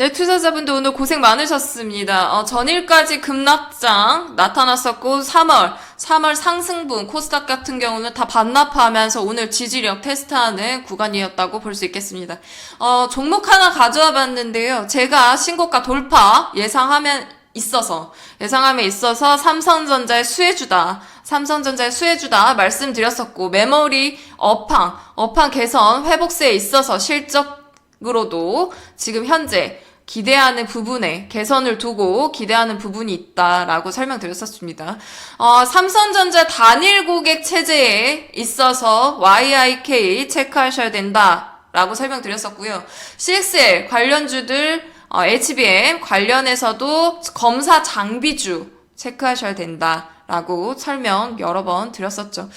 네, 투자자분들 오늘 고생 많으셨습니다. 어, 전일까지 급락장 나타났었고, 3월, 3월 상승분, 코스닥 같은 경우는 다 반납하면서 오늘 지지력 테스트하는 구간이었다고 볼 수 있겠습니다. 어, 종목 하나 가져와 봤는데요. 제가 신고가 돌파 예상하면 있어서, 예상함에 있어서 삼성전자의 수혜주다. 삼성전자의 수혜주다 말씀드렸었고, 메모리 업황, 업황 개선, 회복세에 있어서 실적 으로도 지금 현재 기대하는 부분에 개선을 두고 기대하는 부분이 있다라고 설명드렸었습니다. 어, 삼성전자 단일 고객 체제에 있어서 YIK 체크하셔야 된다라고 설명드렸었고요. CXL 관련주들 어, HBM 관련해서도 검사 장비주 체크하셔야 된다 라고 설명 여러 번 드렸었죠.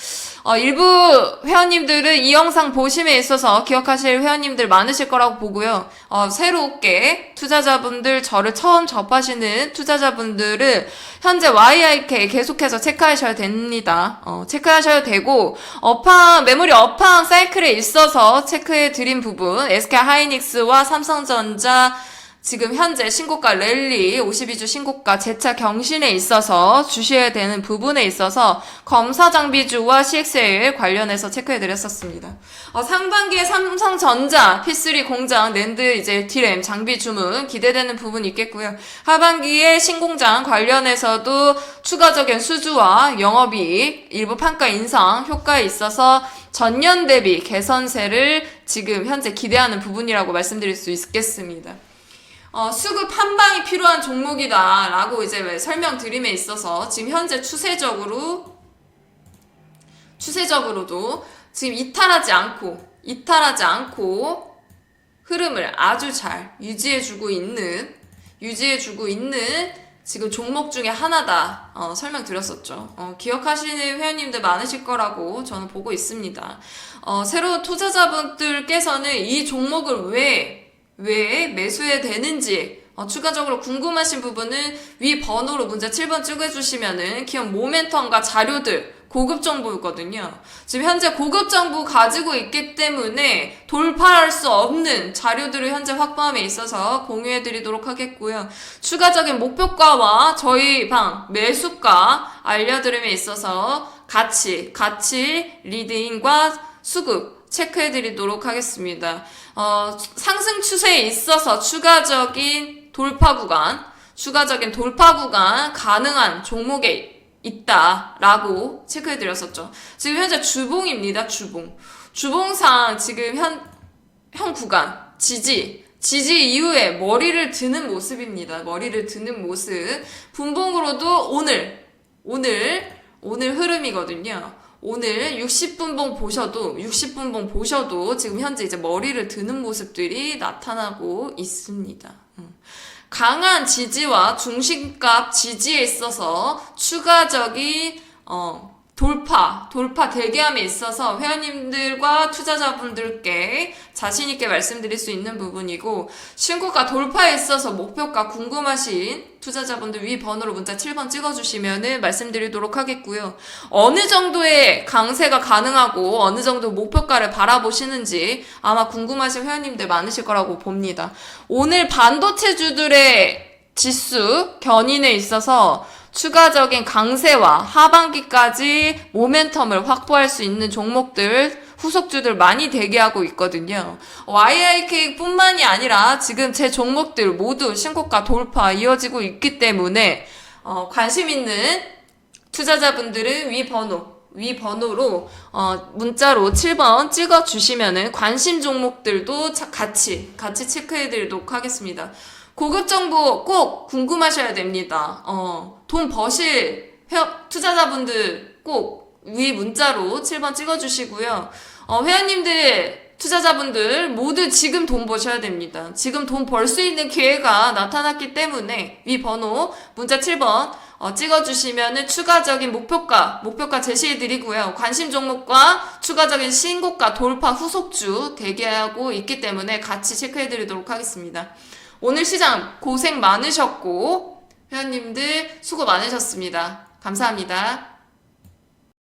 어, 일부 회원님들은 이 영상 보심에 있어서 기억하실 회원님들 많으실 거라고 보고요. 어, 새롭게 투자자분들 저를 처음 접하시는 투자자분들은 현재 YIK 계속해서 체크하셔야 됩니다. 어, 체크하셔야 되고 업황 메모리 업황 사이클에 있어서 체크해 드린 부분 SK 하이닉스와 삼성전자 지금 현재 신고가 랠리 52주 신고가 재차 경신에 있어서 주셔야 되는 부분에 있어서 검사 장비주와 CXL 관련해서 체크해 드렸었습니다. 어, 상반기에 삼성전자 P3 공장 랜드 이제 디램 장비 주문 기대되는 부분이 있겠고요. 하반기에 신공장 관련해서도 추가적인 수주와 영업이익 일부 판가 인상 효과에 있어서 전년 대비 개선세를 지금 현재 기대하는 부분이라고 말씀드릴 수 있겠습니다. 어, 수급 한 방이 필요한 종목이다라고 이제 설명드림에 있어서 지금 현재 추세적으로 추세적으로도 지금 이탈하지 않고 이탈하지 않고 흐름을 아주 잘 유지해주고 있는 유지해주고 있는 지금 종목 중에 하나다 어, 설명드렸었죠. 어, 기억하시는 회원님들 많으실 거라고 저는 보고 있습니다. 어, 새로운 투자자분들께서는 이 종목을 왜 왜 매수해야 되는지 어, 추가적으로 궁금하신 부분은 위 번호로 문제 7번 찍어주시면은 기업 모멘텀과 자료들 고급 정보거든요. 지금 현재 고급 정보 가지고 있기 때문에 돌파할 수 없는 자료들을 현재 확보함에 있어서 공유해 드리도록 하겠고요. 추가적인 목표가와 저희 방 매수가 알려드림에 있어서 같이, 같이 리딩과 수급 체크해 드리도록 하겠습니다. 어, 상승 추세에 있어서 추가적인 돌파 구간, 추가적인 돌파 구간 가능한 종목에 있다라고 체크해 드렸었죠. 지금 현재 주봉입니다. 주봉. 주봉상 지금 현, 현 구간, 지지, 지지 이후에 머리를 드는 모습입니다. 머리를 드는 모습. 분봉으로도 오늘, 오늘, 오늘 흐름이거든요. 오늘 60분봉 보셔도 60분봉 보셔도 지금 현재 이제 머리를 드는 모습들이 나타나고 있습니다. 음. 강한 지지와 중심값 지지에 있어서 추가적인 어, 돌파, 돌파 대기함에 있어서 회원님들과 투자자분들께 자신있게 말씀드릴 수 있는 부분이고, 신고가 돌파에 있어서 목표가 궁금하신 투자자분들 위 번호로 문자 7번 찍어주시면은 말씀드리도록 하겠고요. 어느 정도의 강세가 가능하고, 어느 정도 목표가를 바라보시는지 아마 궁금하신 회원님들 많으실 거라고 봅니다. 오늘 반도체주들의 지수 견인에 있어서 추가적인 강세와 하반기까지 모멘텀을 확보할 수 있는 종목들 후속주들 많이 대기하고 있거든요. YIK 뿐만이 아니라 지금 제 종목들 모두 신고가 돌파 이어지고 있기 때문에 어, 관심 있는 투자자분들은 위 번호 위 번호로 어, 문자로 7번 찍어 주시면은 관심 종목들도 차- 같이 같이 체크해 드리도록 하겠습니다. 고급 정보 꼭 궁금하셔야 됩니다. 어, 돈 버실 회, 투자자분들 꼭위 문자로 7번 찍어주시고요. 어, 회원님들, 투자자분들 모두 지금 돈 버셔야 됩니다. 지금 돈 벌 수 있는 기회가 나타났기 때문에 위 번호 문자 7번 어, 찍어주시면은 추가적인 목표가, 목표가 제시해드리고요. 관심 종목과 추가적인 신고가 돌파 후속주 대기하고 있기 때문에 같이 체크해드리도록 하겠습니다. 오늘 시장 고생 많으셨고, 회원님들 수고 많으셨습니다. 감사합니다.